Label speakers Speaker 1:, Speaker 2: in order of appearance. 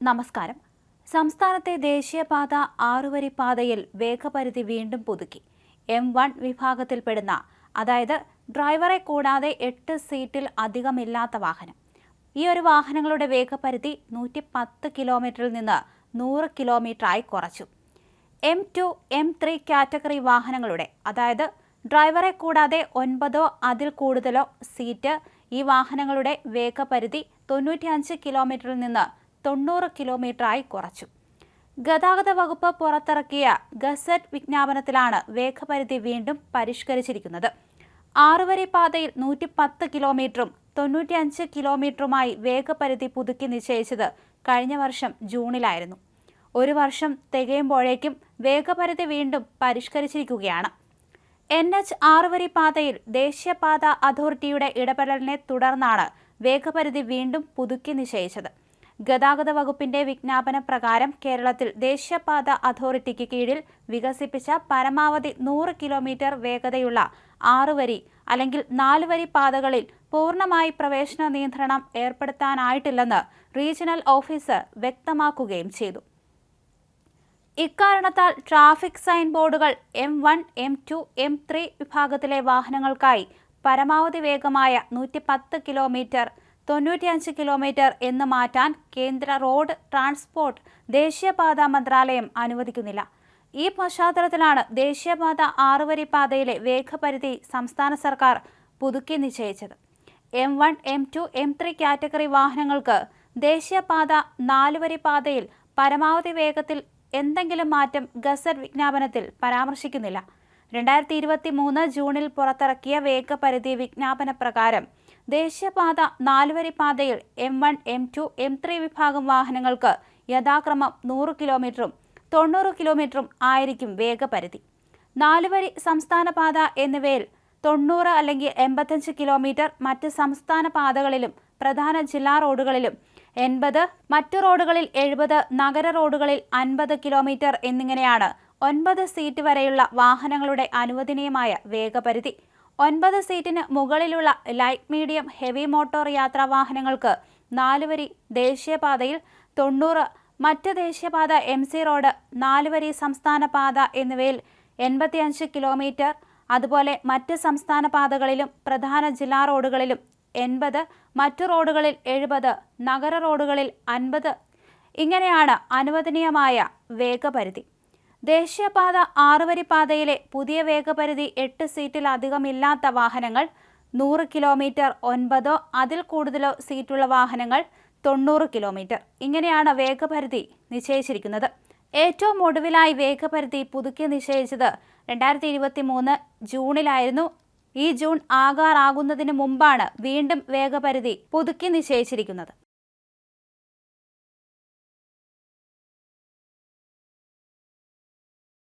Speaker 1: നമസ്കാരം. സംസ്ഥാനത്തെ ദേശീയപാത ആറുവരി പാതയിൽ വേഗപരിധി വീണ്ടും പുതുക്കി. എം വൺ വിഭാഗത്തിൽപ്പെടുന്ന അതായത് ഡ്രൈവറെ കൂടാതെ എട്ട് സീറ്റിൽ അധികമില്ലാത്ത വാഹനം. ഈ ഒരു വാഹനങ്ങളുടെ വേഗപരിധി നൂറ്റി പത്ത് കിലോമീറ്ററിൽ നിന്ന് നൂറ് കിലോമീറ്ററായി കുറച്ചു. M two M three category വാഹനങ്ങളുടെ അതായത് ഡ്രൈവറെ കൂടാതെ ഒൻപതോ അതിൽ കൂടുതലോ സീറ്റ് ഈ വാഹനങ്ങളുടെ വേഗപരിധി തൊണ്ണൂറ്റിയഞ്ച് കിലോമീറ്ററിൽ നിന്ന് തൊണ്ണൂറ് കിലോമീറ്ററായി കുറച്ചു. ഗതാഗത വകുപ്പ് പുറത്തിറക്കിയ ഗസറ്റ് വിജ്ഞാപനത്തിലാണ് വേഗപരിധി വീണ്ടും പരിഷ്കരിച്ചിരിക്കുന്നത്. ആറുവരി പാതയിൽ നൂറ്റി പത്ത് കിലോമീറ്ററും തൊണ്ണൂറ്റിയഞ്ച് കിലോമീറ്ററുമായി വേഗപരിധി പുതുക്കി നിശ്ചയിച്ചത് കഴിഞ്ഞ വർഷം ജൂണിലായിരുന്നു. ഒരു വർഷം തികയുമ്പോഴേക്കും വേഗപരിധി വീണ്ടും പരിഷ്കരിച്ചിരിക്കുകയാണ്. എൻ എച്ച് ആറുവരി പാതയിൽ ദേശീയപാത അതോറിറ്റിയുടെ ഇടപെടലിനെ തുടർന്നാണ് വേഗപരിധി വീണ്ടും പുതുക്കി നിശ്ചയിച്ചത്. ഗതാഗത വകുപ്പിന്റെ വിജ്ഞാപന പ്രകാരം കേരളത്തിൽ ദേശീയപാത അതോറിറ്റിക്ക് കീഴിൽ വികസിപ്പിച്ച പരമാവധി നൂറ് കിലോമീറ്റർ വേഗതയുള്ള ആറുവരി അല്ലെങ്കിൽ നാലുവരി പാതകളിൽ പൂർണമായി പ്രവേശന നിയന്ത്രണം ഏർപ്പെടുത്താനായിട്ടില്ലെന്ന് റീജിയണൽ ഓഫീസർ വ്യക്തമാക്കുകയും ചെയ്തു. ഇക്കാരണത്താൽ ട്രാഫിക് സൈൻ ബോർഡുകൾ M one M two M three വിഭാഗത്തിലെ വാഹനങ്ങൾക്കായി പരമാവധി വേഗമായ നൂറ്റി പത്ത് കിലോമീറ്റർ തൊണ്ണൂറ്റിയഞ്ച് കിലോമീറ്റർ എന്ന് മാറ്റാൻ കേന്ദ്ര റോഡ് ട്രാൻസ്പോർട്ട് ദേശീയപാത മന്ത്രാലയം അനുവദിക്കുന്നില്ല. ഈ പശ്ചാത്തലത്തിലാണ് ദേശീയപാത ആറുവരി പാതയിലെ വേഗപരിധി സംസ്ഥാന സർക്കാർ പുതുക്കി നിശ്ചയിച്ചത്. M one M two M three category വാഹനങ്ങൾക്ക് ദേശീയപാത നാലുവരി പാതയിൽ പരമാവധി വേഗത്തിൽ എന്തെങ്കിലും മാറ്റം ഗസർ വിജ്ഞാപനത്തിൽ പരാമർശിക്കുന്നില്ല. രണ്ടായിരത്തി ഇരുപത്തി മൂന്ന് ജൂണിൽ പുറത്തിറക്കിയ വേഗപരിധി വിജ്ഞാപന പ്രകാരം ദേശീയപാത നാലുവരി പാതയിൽ M one M two M three വിഭാഗം വാഹനങ്ങൾക്ക് യഥാക്രമം നൂറ് കിലോമീറ്ററും തൊണ്ണൂറ് കിലോമീറ്ററും ആയിരിക്കും വേഗപരിധി. നാലുവരി സംസ്ഥാന പാത എന്നിവയിൽ തൊണ്ണൂറ് അല്ലെങ്കിൽ എൺപത്തഞ്ച് കിലോമീറ്റർ മറ്റ് സംസ്ഥാന പാതകളിലും പ്രധാന ജില്ലാ റോഡുകളിലും എൺപത് മറ്റു റോഡുകളിൽ എഴുപത് നഗര റോഡുകളിൽ അൻപത് കിലോമീറ്റർ എന്നിങ്ങനെയാണ് ഒൻപത് സീറ്റ് വരെയുള്ള വാഹനങ്ങളുടെ അനുവദനീയമായ വേഗപരിധി. ഒൻപത് സീറ്റിന് മുകളിലുള്ള ലൈറ്റ് മീഡിയം ഹെവി മോട്ടോർ യാത്രാ വാഹനങ്ങൾക്ക് നാലുവരി ദേശീയപാതയിൽ തൊണ്ണൂറ് മറ്റ് ദേശീയപാത എം സി റോഡ് നാലുവരി സംസ്ഥാന പാത എന്നിവയിൽ എൺപത്തിയഞ്ച് കിലോമീറ്റർ അതുപോലെ മറ്റ് സംസ്ഥാന പാതകളിലും പ്രധാന ജില്ലാ റോഡുകളിലും എൺപത് മറ്റു റോഡുകളിൽ എഴുപത് നഗര റോഡുകളിൽ അൻപത്. ഇങ്ങനെയാണ് അനുവദനീയമായ വേഗപരിധി. ദേശീയപാത ആറുവരി പാതയിലെ പുതിയ വേഗപരിധി എട്ട് സീറ്റിലധികമില്ലാത്ത വാഹനങ്ങൾ നൂറ് കിലോമീറ്റർ ഒൻപതോ അതിൽ കൂടുതലോ സീറ്റുള്ള വാഹനങ്ങൾ തൊണ്ണൂറ് കിലോമീറ്റർ. ഇങ്ങനെയാണ് വേഗപരിധി നിശ്ചയിച്ചിരിക്കുന്നത്. ഏറ്റവും ഒടുവിലായി വേഗപരിധി പുതുക്കി നിശ്ചയിച്ചത് രണ്ടായിരത്തി ഇരുപത്തി മൂന്ന് ജൂണിലായിരുന്നു. ഈ ജൂൺ ആകാറാകുന്നതിന് മുമ്പാണ് വീണ്ടും വേഗപരിധി പുതുക്കി നിശ്ചയിച്ചിരിക്കുന്നത്.